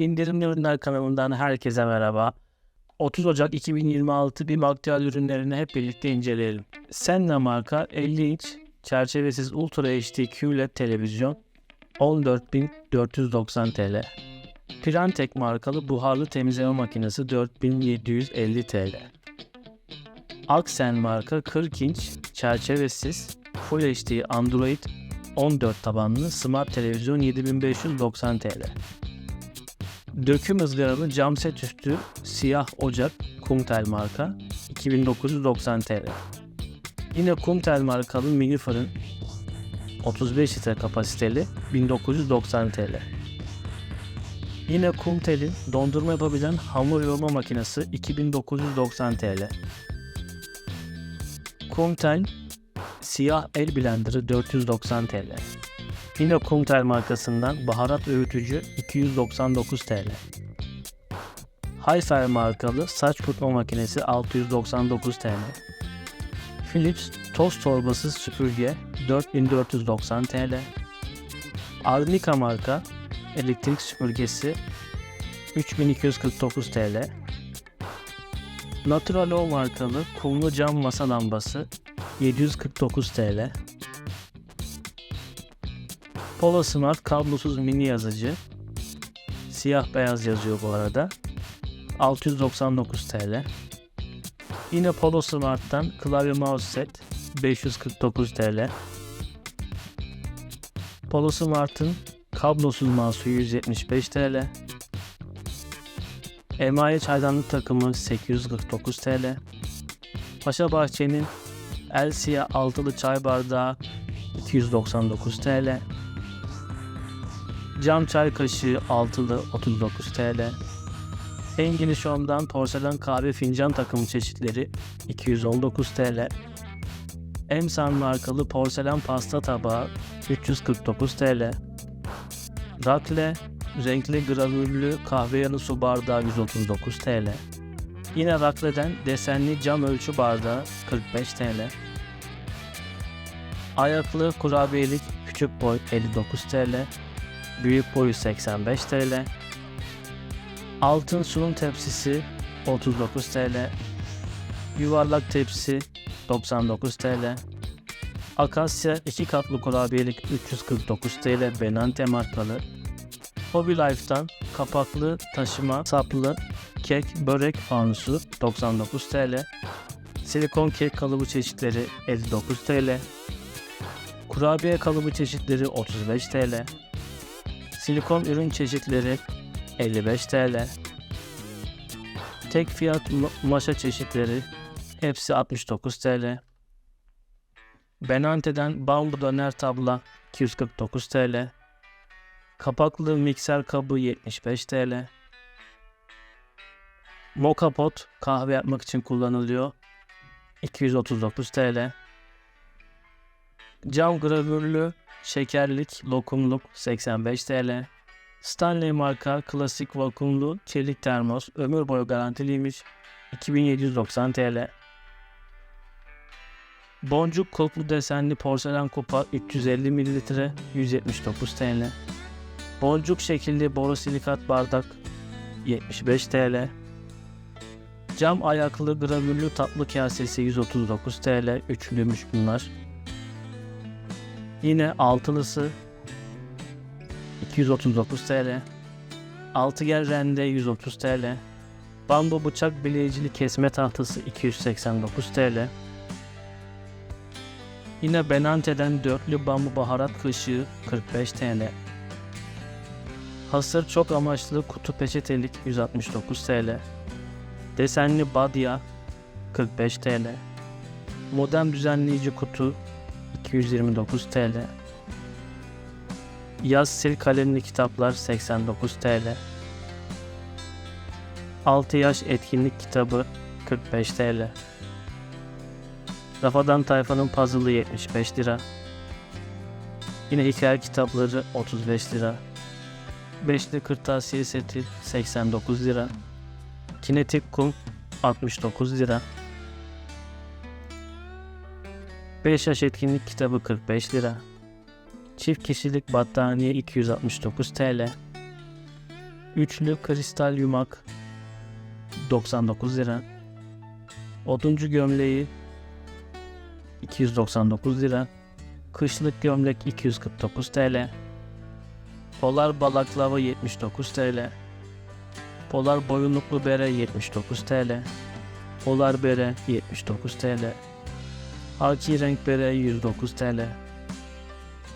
İndirimli Ürünler kanalından herkese merhaba. 30 Ocak 2026 bir aktüel ürünlerini hep birlikte inceleyelim. Senna marka 50 inç çerçevesiz Ultra HD QLED televizyon 14.490 TL. Pirantek markalı buharlı temizleme makinesi 4750 TL. Aksen marka 40 inç çerçevesiz Full HD Android 14 tabanlı Smart Televizyon 7590 TL. Döküm ızgaralı cam set üstü siyah ocak Kumtel marka 2990 TL. Yine Kumtel markalı mini fırın 35 litre kapasiteli 1990 TL. Yine Kumtel'in dondurma yapabilen hamur yoğurma makinesi 2990 TL. Kumtel siyah el blenderı 490 TL. Yine Kumtel markasından baharat öğütücü 299 TL. Hayfer markalı saç kurutma makinesi 699 TL. Philips toz torbası süpürge 4490 TL. Arnica marka elektrik süpürgesi 3249 TL. Naturalo markalı kumlu cam masa lambası 749 TL. Polo Smart kablosuz mini yazıcı. Siyah beyaz yazıyor bu arada. 699 TL. Yine Polo Smart'tan klavye mouse set 549 TL. Polo Smart'ın kablosuz mouse'u 175 TL. Emaye çaydanlık takımı 849 TL. Paşa Bahçe'nin Elsia altılı çay bardağı 299 TL. Cam çay kaşığı altılı 39 TL. English Home'dan porselen kahve fincan takımı çeşitleri 219 TL. Emsan markalı porselen pasta tabağı 349 TL. Rakle renkli gravürlü kahve yanı su bardağı 139 TL. Yine Rakle'den desenli cam ölçü bardağı 45 TL. Ayaklı kurabiyelik küçük boy 59 TL. Büyük boyu 85 TL. Altın sunum tepsisi 39 TL. Yuvarlak tepsi 99 TL. Akasya 2 katlı kurabiyelik 349 TL Benante markalı. Hobby Life'dan kapaklı taşıma saplı kek börek fanusu 99 TL. Silikon kek kalıbı çeşitleri 59 TL. Kurabiye kalıbı çeşitleri 35 TL. Silikon ürün çeşitleri 55 TL. Tek fiyat ma- maşa çeşitleri hepsi 69 TL. Benante'den bambu döner tabla 249 TL. Kapaklı mikser kabı 75 TL. Moka pot kahve yapmak için kullanılıyor. 239 TL. Cam gravürlü şekerlik lokumluk 85 TL. Stanley marka klasik vakumlu çelik termos ömür boyu garantiliymiş 2790 TL. Boncuk kulplu desenli porselen kupa 350 ml 179 TL. Boncuk şekilli borosilikat bardak 75 TL. Cam ayaklı gravürlü tatlı kasesi 139 TL. Üçlüymüş bunlar. Yine altılısı 239 TL. Altıgen rende 130 TL. Bambu bıçak bileyicili kesme tahtası 289 TL. Yine Benante'den dörtlü bambu baharat kaşığı 45 TL. Hasır çok amaçlı kutu peçetelik 169 TL. Desenli badya 45 TL. Modem düzenleyici kutu 229 TL. Yaz sil kalemli kitaplar 89 TL. 6 yaş etkinlik kitabı 45 TL. Rafadan Tayfa'nın puzzle'ı 75 lira. Yine hikaye kitapları 35 lira. Beşli kırtasiye seti 89 lira. Kinetik kum 69 lira. 5 yaş etkinlik kitabı 45 lira. Çift kişilik battaniye 269 TL. Üçlü kristal yumak 99 lira. Oduncu gömleği 299 lira. Kışlık gömlek 249 TL. Polar balaklava 79 TL. Polar boyunluklu bere 79 TL. Polar bere 79 TL. Haki renk bere 109 TL.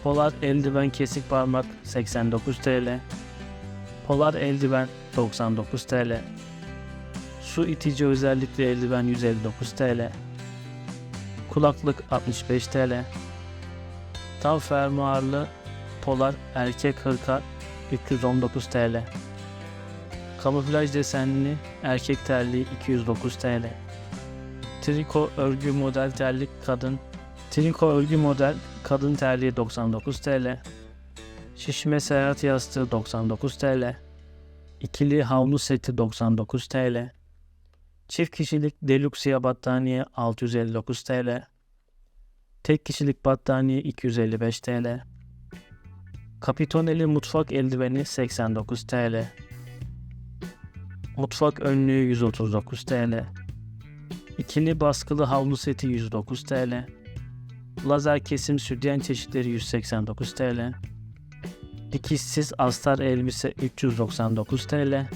Polar eldiven kesik parmak 89 TL. Polar eldiven 99 TL. Su itici özellikle eldiven 159 TL. Kulaklık 65 TL. Tam fermuarlı polar erkek hırka 319 TL. Kamuflaj desenli erkek terliği 209 TL. Triko örgü model terlik kadın Triko örgü model kadın terliği 99 TL. Şişme seyahat yastığı 99 TL. İkili havlu seti 99 TL. Çift kişilik deluxe battaniye 659 TL. Tek kişilik battaniye 255 TL. Kapitoneli mutfak eldiveni 89 TL. Mutfak önlüğü 139 TL. İkili baskılı havlu seti 109 TL. Lazer kesim sütyen çeşitleri 189 TL. Dikişsiz astar elbise 399 TL.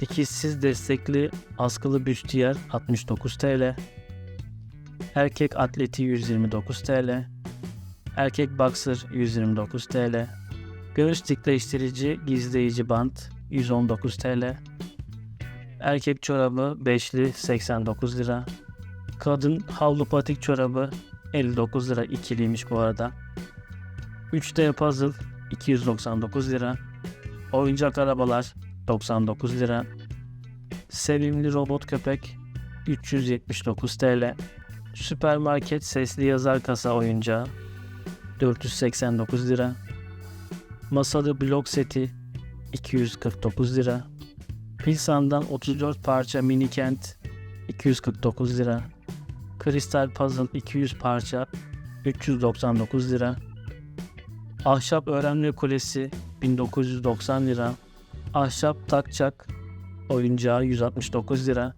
Dikişsiz destekli askılı büstiyer 69 TL. Erkek atleti 129 TL. Erkek boxer 129 TL. Göğüs dikleştirici gizleyici bant 119 TL. Erkek çorabı beşli 89 lira. Kadın havlu patik çorabı 59 lira ikiliymiş bu arada. 3D puzzle 299 lira. Oyuncak arabalar 99 lira. Sevimli robot köpek 379 TL. Süpermarket sesli yazar kasa oyuncağı 489 lira. Masalı blok seti 249 lira. Pilsan'dan 34 parça mini kent 249 lira. Kristal puzzle 200 parça 399 lira. Ahşap öğrenme kulesi 1990 lira. Ahşap takçak oyuncağı 169 lira.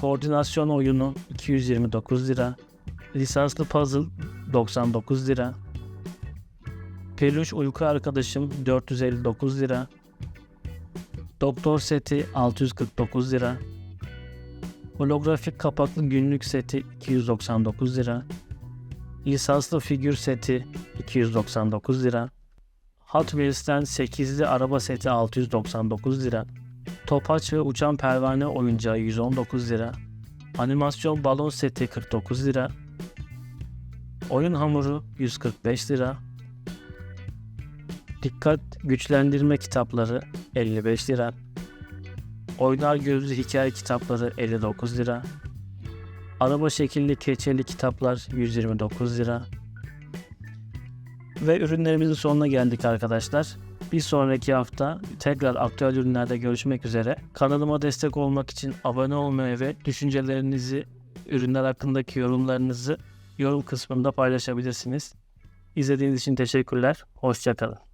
Koordinasyon oyunu 229 lira. Lisanslı puzzle 99 lira. Peluş uyku arkadaşım 459 lira. Doktor seti 649 lira. Holografik kapaklı günlük seti 299 lira. Lisanslı figür seti 299 lira. Hot Wheels'ten 8'li araba seti 699 lira. Topaç ve uçan pervane oyuncağı 119 lira. Animasyon balon seti 49 lira. Oyun hamuru 145 lira. Dikkat güçlendirme kitapları 55 lira. Oynar gözlü hikaye kitapları 59 lira. Araba şekilli keçeli kitaplar 129 lira. Ve ürünlerimizin sonuna geldik arkadaşlar. Bir sonraki hafta tekrar aktüel ürünlerde görüşmek üzere. Kanalıma destek olmak için abone olmayı ve düşüncelerinizi, ürünler hakkındaki yorumlarınızı yorum kısmında paylaşabilirsiniz. İzlediğiniz için teşekkürler. Hoşçakalın.